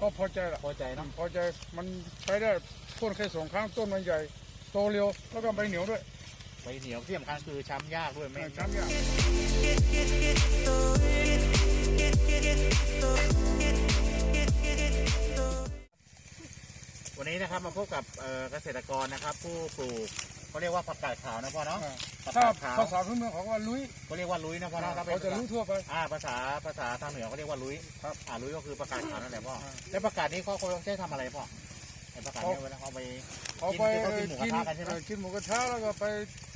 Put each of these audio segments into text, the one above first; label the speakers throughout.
Speaker 1: ก็พอใจละ
Speaker 2: พอใจเนาะ
Speaker 1: พอใจมันใช้ได้พ่นแค่สองครั้งต้นมันใหญ่ โตเร็วแล้วก็ใบเหนียวด้วย
Speaker 2: ใบเหนียวที่สำคัญคือช้ำยากด้วยไม่
Speaker 1: ช้ำยาก
Speaker 2: วันนี้นะครับมาพบกับเอ่อเกษตรกรนะครับ ผู้ปลูก เขาเรียกว่าผักกาดขาวนะพ่อเนาะ
Speaker 1: อ่า
Speaker 2: ผัก
Speaker 1: ถ้ากา
Speaker 2: ดขาว
Speaker 1: ภาษาพื้นเมืองเขาก็ว่าลุย
Speaker 2: เขาเรียกว่าลุยนะพ่อเนาะถ้าเป็น
Speaker 1: เขาจะรู้ทั่วไป
Speaker 2: อ่าภาษาภาษาทางเหนือเขาเรียกว่าลุย
Speaker 1: ครับ
Speaker 2: อ่าลุยก็คือผักกาดขาวนั่นแหละพ่อ
Speaker 1: อ่า
Speaker 2: แล้วผักกาดนี้เขาเขาใช้ทำอะไรพ่อไอ้ผักกาดเนี่ยเวลาเขาไป
Speaker 1: เขาไป
Speaker 2: กินที่เขากินหมูกระทะกันใช่ไหม
Speaker 1: เออกินหมูกระทะแล้วก็ไป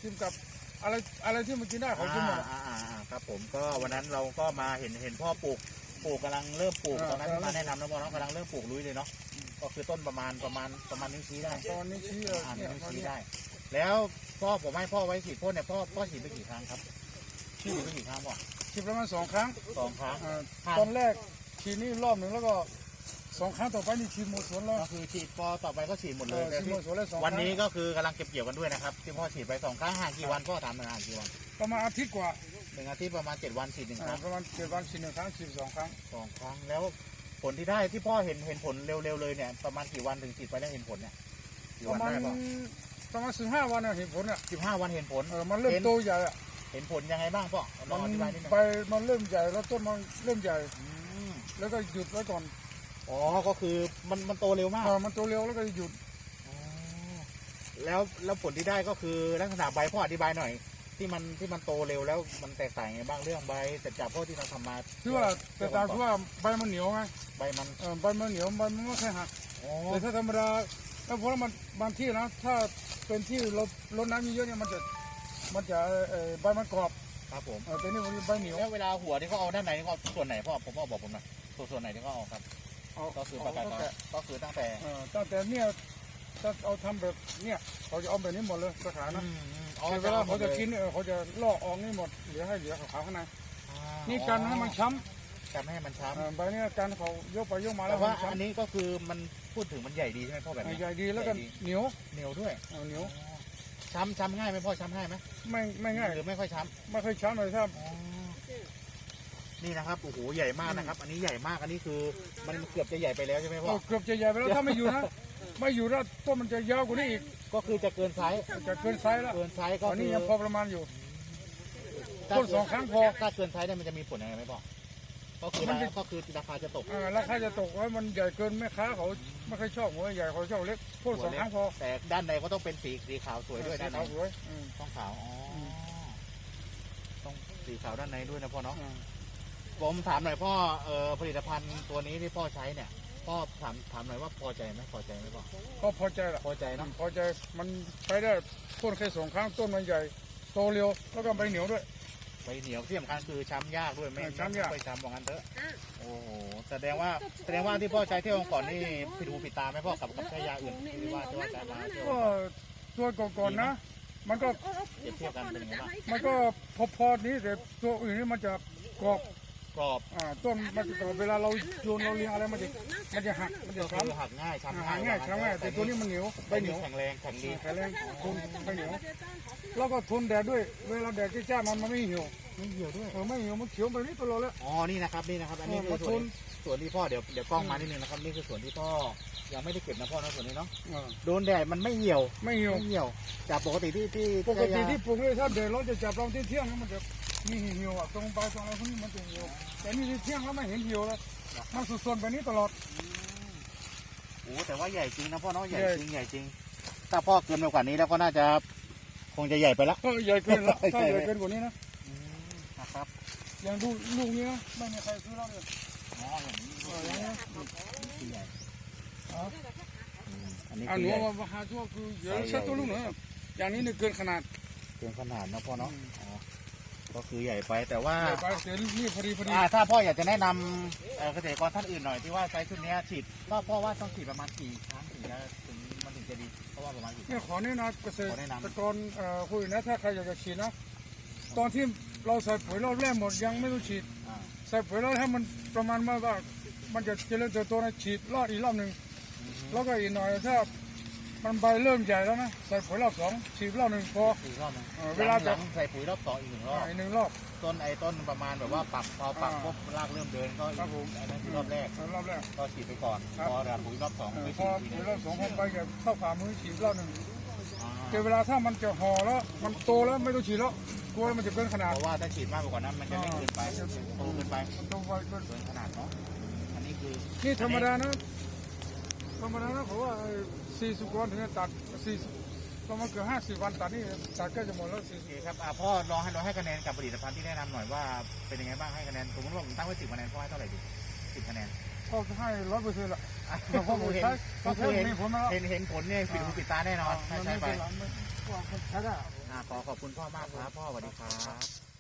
Speaker 1: กินกับอะไรอะไรที่มันกินได้เขากินหมด
Speaker 2: อ่าอ่าอ่าครับผมก็วันนั้นเราก็มาเห็นเห็นพ่อปลูกปลูกกำลังเริ่มปลูก
Speaker 1: อ่า
Speaker 2: ตอนนั้น
Speaker 1: กำลัง
Speaker 2: มาแนะนำนะพ่อเนาะกำลังเริ่มปลูกลุยเลยเนาะก็คือต้นประมาณประมาณประมาณนิ้วชี้ได้
Speaker 1: ตอนนี้ชี้เออ
Speaker 2: อ่า
Speaker 1: เนี่ย
Speaker 2: นิ้ว
Speaker 1: ตอน
Speaker 2: ชี้
Speaker 1: นี้
Speaker 2: ได้ แล้วพ่อผมให้พ่อไว้ฉีดพ่นเนี่ยพ่อพ่อฉีดไปกี่ครั้งครับฉีดไปกี่ครั้งพ่อ
Speaker 1: ฉีดประมาณสองครั้ง
Speaker 2: สองครั้ง
Speaker 1: อ่า
Speaker 2: ครับ
Speaker 1: ตอนแรกฉีดนี่รอบหนึ่งแล้วก็สองครั้งต่อไปนี่ฉีดหมดสวนแล้ว
Speaker 2: ก็คือฉีดพอต่อไปก็ฉีดหมด
Speaker 1: เอ
Speaker 2: เลย
Speaker 1: อ
Speaker 2: แต่
Speaker 1: ฉีดห
Speaker 2: ที่
Speaker 1: มดสวนแล้วสอง
Speaker 2: วันนี้
Speaker 1: ครั้ง
Speaker 2: ก็คือกำลังเก็บเกี่ยวกันด้วยนะครับที่พ่อฉีดไปสองครั้งห่างกี่วันพ่อถามหน่อยห่างกี่วัน
Speaker 1: ประมาณอาทิตย์กว่า
Speaker 2: หนึ่งอาทิตย์ประมาณเจ็ดวันฉีดหนึ่งค
Speaker 1: อ่า
Speaker 2: รั้ง
Speaker 1: ประมาณเจ็ดวันฉีดหนึ่งครั้งฉีดสองครั้ง
Speaker 2: สองครั้งแล้วผลที่ได้ที่พ่อเห็นเห็นผลเร็วๆเลยเนี่ยประมาณกี่วันถึงฉีดไปแล้วเห็นผลเนี่ยกี่
Speaker 1: ป
Speaker 2: วัน
Speaker 1: ระมาณ
Speaker 2: ได้ป่ะ
Speaker 1: ประมาณสิบห้าวันน่ะเห็นผลอะ
Speaker 2: สิบห้าวันเห็นผล
Speaker 1: เออมันเริ่ม
Speaker 2: เห็น
Speaker 1: โตใหญ่อะ
Speaker 2: เห็นผลยังไงบ้างพ่อลองอ
Speaker 1: มัน
Speaker 2: ธิบายนิดหนึง
Speaker 1: ใบมันเริ่มใหญ่แล้วต้นมันเริ่มใหญ่
Speaker 2: อืม
Speaker 1: แล้วก็หยุดไว้ก่อน
Speaker 2: อ๋อก็คือมันมันโตเร็วมาก
Speaker 1: เออมันโตเร็วแล้วก็หยุด
Speaker 2: อ๋อแล้วแล้วผลที่ได้ก็คือลักษณะใบพ่ออธิบายหน่อย ที่มันที่มันโตเร็วแล้วมันแตกต่างยังไงบ้างเรื่องใบแต่จากพ่อที่เราทำมา
Speaker 1: ที่ว่าแต่ตามที่ว่าใบมันเหนียวไง
Speaker 2: ใบมัน
Speaker 1: เออใบมันเหนียวใบมันไม่ค่อยหัก
Speaker 2: อ๋อ
Speaker 1: แต่ถ้าธรรมดา แล้วเพราะว่ามันบางที่นะ ถ้าเป็นที่ลดลดน้ำเยอะๆเนี่ยมันจะมันจะเออใบมันกรอบ
Speaker 2: ครับผม
Speaker 1: เออแต่นี่มันใบเหนียว
Speaker 2: แล้วเวลาหัวที่เขาเอาด้านไหนนี่เขาเอาส่วนไหนพ่อผมพ่อบอกผมหน่อยส่วนส่วนไหนที่เขาเอาครับ
Speaker 1: เอา
Speaker 2: ก็คือป
Speaker 1: เอา
Speaker 2: ระกาศ
Speaker 1: ตั้งแต่
Speaker 2: ก็คือตั้งแต่
Speaker 1: เออตั้งแต่เนี่ยถ้าเอาทำแบบเนี่ยเขาจะเอาแบบนี้หมดเลยสถานะ
Speaker 2: อืมอืมอ๋อ
Speaker 1: แต่เวลาเขาจะกินเนี่ยเออเขาจะลอกออกนี่หมดเหลือให้เหลือขาวๆข้างใน
Speaker 2: อ่า
Speaker 1: นี่กันให้มันช้
Speaker 2: กันไม่ให้มันำช้ำ
Speaker 1: เออใบเนี้กันเขายกไปยกมาแล้
Speaker 2: แต่
Speaker 1: ว
Speaker 2: ว่า
Speaker 1: มันช้ำ
Speaker 2: อันนี้ก็คือมัน พูดถึงมันใหญ่ดีใช่ไหมพ่อแบบ
Speaker 1: เออ
Speaker 2: นี้
Speaker 1: ใหญ่ดีแล้วก็
Speaker 2: ใหญ่ดี
Speaker 1: เหนียว
Speaker 2: เหนียวด้วย
Speaker 1: เออเหนียว
Speaker 2: อ๋อช้ำช้ำง่ายไหมพ่อช้ำง่ายไหม
Speaker 1: ไม่ไม่ง่าย
Speaker 2: หรือไม่ค่อยช้
Speaker 1: ไม่ค่อยช้ำเลยถ้าำ
Speaker 2: อ๋อนี่นะครับโอ้โหใหญ่มากนะครับ อันนี้ใหญ่มากอันนี้คือ มันเกือบจะใหญ่ไปแล้วใช่ไหมพ่อ
Speaker 1: เอาเกือบจะใหญ่ไปแล้วถ้าไม่อยู่นะไม่อยู่แล้วต้นมันจะยาวกว่านี้อีก
Speaker 2: ก็คือจะเกินไซส์
Speaker 1: จะเกินไซส์แล้ว
Speaker 2: เกินไซส์
Speaker 1: ต
Speaker 2: ก็
Speaker 1: อนนี้
Speaker 2: คือ
Speaker 1: ยังพอประมาณอยู่
Speaker 2: ถ้า
Speaker 1: พ่นสองครั้งพอ
Speaker 2: ถ้าเกินไซส์เนี่ยมันจะมีผลยังไงไหมพ่อ ก็คือ
Speaker 1: มันจะ
Speaker 2: ก็คือราคาจะตก
Speaker 1: เออราคาจะตกว่ามันใหญ่เกินแม่ค้าเขาไม่ค่อยชอบหัวใหญ่เขาชอบเล็กพ่นสองครั้งพอ
Speaker 2: แต่ด้านในก็ต้องเป็นสีสีขาวสวยด้วยด้านใน
Speaker 1: เอาสวยอืม
Speaker 2: ต้องขาวอ๋ออ
Speaker 1: ม
Speaker 2: ต้องสีขาวด้านในด้วยนะพ่อเนาะ
Speaker 1: อ่า
Speaker 2: ผมถามหน่อยพ่อเอ่อผลิตภัณฑ์ตัวนี้ที่พ่อใช้เนี่ย พ่อถามถามหน่อยว่าพอใจไหมพอใจไหมพ่อ
Speaker 1: ก็พอใจละ
Speaker 2: พอใจเนาะ
Speaker 1: พอใจมันใช้ได้พ่นแค่สองครั้งต้นมันใหญ่ โตเร็วแล้วก็ใบเหนียวด้วย
Speaker 2: ใบเหนียวที่สำคัญคือช้ำยากด้วยไม่
Speaker 1: เออช้ำยาก
Speaker 2: ไม่ค่อยช้ำว่างั้นเถอะโอ้โหแสดงว่าแสดงว่าที่พ่อใช้เที่ยวก่อนนี่ผิดหูผิดตาไหมพ่อกับกับใช้ยาอื่นที่ว่าที่ว่าจะมาเที่ยว
Speaker 1: ก็ตัวก่อนๆนะ มันก็
Speaker 2: เปรียบเทียบกันเป็นยังไงบ้าง
Speaker 1: มันก็พอๆนี้แต่ตัวอื่นนี่มันจะกรอบ
Speaker 2: กรอบ
Speaker 1: อ่าต้นมันจะกรอบเวลาเราโยนเราเลี้ยงอะไรมันจะมันจะหักมันจะ
Speaker 2: ก็
Speaker 1: ช้
Speaker 2: คือหักง่ายำช้ำ
Speaker 1: หา
Speaker 2: ง่าย
Speaker 1: ง่ายช้ำง่ายแต่ตัวนี้มันเหนียวใบ
Speaker 2: ใบ
Speaker 1: เห
Speaker 2: เหนี
Speaker 1: นี
Speaker 2: ย
Speaker 1: ยวว
Speaker 2: แข็งแรงแข็งดี
Speaker 1: แข็งแรงทนใบเหนียว แล้วก็ทนแดดด้วย เวลาแดดจ้าๆมันมันไม่เหี่ยว
Speaker 2: ไม่เหี่ยวด้วย
Speaker 1: เออไม่เหี่ยวมันเขียวแบบนี้ตลอดเลย
Speaker 2: อ๋อ นี่นะครับ นี่นะครับ อันนี้
Speaker 1: เออ
Speaker 2: คือส่วน
Speaker 1: มาทน
Speaker 2: ส่วนที่พ่อ เดี๋ยวเดี๋ยวกล้องมานิดนึงนะครับ นี่คือส่วนที่พ่อ ยังไม่ได้เก็บนะพ่อนะส่วนนี้เนาะ
Speaker 1: อ่า
Speaker 2: โดนแดดมันไม่เหี่ยว
Speaker 1: ไม่เหี่ยว
Speaker 2: ไม่เหี่ยว จากปกติที่ที่
Speaker 1: ปกติ
Speaker 2: ใช้ยา
Speaker 1: ที่ปลูกเลยถ้าแดดร้อนจะจับเราที่เที่ยงแล้วมันจะมีเหี่ยวอะตรงใบตรงอะไรพวกนี้มันจะเหี่ยว แต่นี่ที่เที่ยงแล้วไม่เห็นเหี่ยวเลยมันสุดๆแบบนี้ตลอด
Speaker 2: โอ้แต่ว่าใหญ่จริงนะพ่อเนาะใหญ่
Speaker 1: ใหญ่
Speaker 2: จริง ใหญ่จริง ถ้าพ่อเกินไปกว่านี้แล้วก็น่าจะ คงจะใหญ่ไปละ
Speaker 1: ก็ใหญ่เกินละถ้า
Speaker 2: ใหญ่
Speaker 1: ให
Speaker 2: ไหม
Speaker 1: ญ่เกินกว่านี้นะ
Speaker 2: นะครับ
Speaker 1: อย่างดูลูกนี้นะไม่มีใครซื้อแล้วเลย
Speaker 2: อ๋ออย่างนี้
Speaker 1: เอออย่างนี้
Speaker 2: คือใหญ่
Speaker 1: อ๋อ
Speaker 2: อืมอันนี้
Speaker 1: อัน
Speaker 2: คือ
Speaker 1: นี้
Speaker 2: ใหญ่
Speaker 1: ว่าหาชั่วคือเยอะเช็ดตัวลูกหนึ่งอย่างนี้เนี่ยเกินขนาด
Speaker 2: เกินขนาดนะพ่อเนาะ
Speaker 1: อืม
Speaker 2: อ๋อก็คือใหญ่ไปแต่ว่า
Speaker 1: ใหญ่ไปเดี๋ยวนี่พอดีพอดี
Speaker 2: อ่าถ้าพ่ออยากจะแนะนำเอ่อเกษตรกรท่านอื่นหน่อยที่ว่าใช้ชุดเนี้ยฉีดพ่อพ่อว่าต้องฉีดประมาณกี่ครั้งถึงจะถึงมันถึงจะดีเพราะ ว่าประมาณกี่ค
Speaker 1: เนี่
Speaker 2: รั้
Speaker 1: ย
Speaker 2: ง
Speaker 1: ขอแนะนำเกษ
Speaker 2: ขอแนะนำ
Speaker 1: ตรกรเอ่อคุยนะถ้าใครอยากจะฉีดนะ ตอนที่เราใส่ปุ๋ยรอบแรกหมดยังไม่ต้องฉีด
Speaker 2: อ่า
Speaker 1: ใส่ปุ๋ยรอบให้มันประมาณว่าว่ามันจะเจริญเติบโตนะฉีดรอบอีกรอบหนึ่งแล้วก็อีกหน่อยถ้า มันใบเริ่มใหญ่แล้วนะใส่ปุ๋ยรอบสองฉีดรอบหนึ่งพอ
Speaker 2: อีกรอบหนึง
Speaker 1: เออเวลา
Speaker 2: ห
Speaker 1: จะ
Speaker 2: ลังใส่ปุ๋ยรอบสองอีกหนึ่งรอบ
Speaker 1: อีกหนึ่งรอบ
Speaker 2: ต้นไอ้ต้นประมาณแบบว่าปรับพอปรับ
Speaker 1: อ่า
Speaker 2: ปุ๊บรากเริ่มเดินก็
Speaker 1: ครับผม
Speaker 2: อันนั้นคือรอบแรก
Speaker 1: รอบแรก
Speaker 2: ก็ฉีดไปก่อน
Speaker 1: ครับ
Speaker 2: พอระปุ๋ยรอบสอง
Speaker 1: เออ
Speaker 2: ไป
Speaker 1: พ
Speaker 2: ฉี
Speaker 1: อ
Speaker 2: ดที
Speaker 1: ปุ๋
Speaker 2: นึ
Speaker 1: ย
Speaker 2: ง
Speaker 1: รอบสองพอไปแกเข้าฝ่ามือฉีดรอบหนึ่ง
Speaker 2: อ่า
Speaker 1: แต่เวลาถ้ามันจะห่อแล้ว มันโตแล้วไม่ต้องฉีดแล้วกลัวมันจะเกินขนาด
Speaker 2: เพราะว่าถ้าฉีดมากกว่านั้นมันจะเล็กเกินไป
Speaker 1: อ่า
Speaker 2: โตเกินไป
Speaker 1: มันโตไปเกิน
Speaker 2: เกินขนาดเนาะอันนี้คือ
Speaker 1: นี่ธรรมดานะธรรมดานะผมว่า สี่สิบวันถึงจะตัดสี่ประมาณเกือบห้าสิบวันตัดนี่ตัดใกล้จะหมดแล้วสี่
Speaker 2: โอเคครับอ่าพ่อลองให้เราให้คะแนนกับผลิตภัณฑ์ที่แนะนำหน่อยว่าเป็นยังไงบ้างให้คะแนนสมมติว่าผมตั้งไว้สิบคะแนนพ่อให้เท่าไหร่ดีสิบคะแนน
Speaker 1: ก็ให้ร้อยเปอร์เซ็นต์ละ
Speaker 2: อะ
Speaker 1: แต่พอผม
Speaker 2: เห็น
Speaker 1: ใช้พ
Speaker 2: ก็
Speaker 1: อ
Speaker 2: คือเห็น
Speaker 1: มีผลมาแล้ว
Speaker 2: เห็นเห็นผลเนี่ยปิดหูปิดตาแน่นอนถ้า
Speaker 1: มัน
Speaker 2: ใช้
Speaker 1: ไม่
Speaker 2: ไป
Speaker 1: เป็นไรมันก็ใช้ได้
Speaker 2: อ่าขอขอบคุณพ่อมากครับ พ่อสวัสดีครับ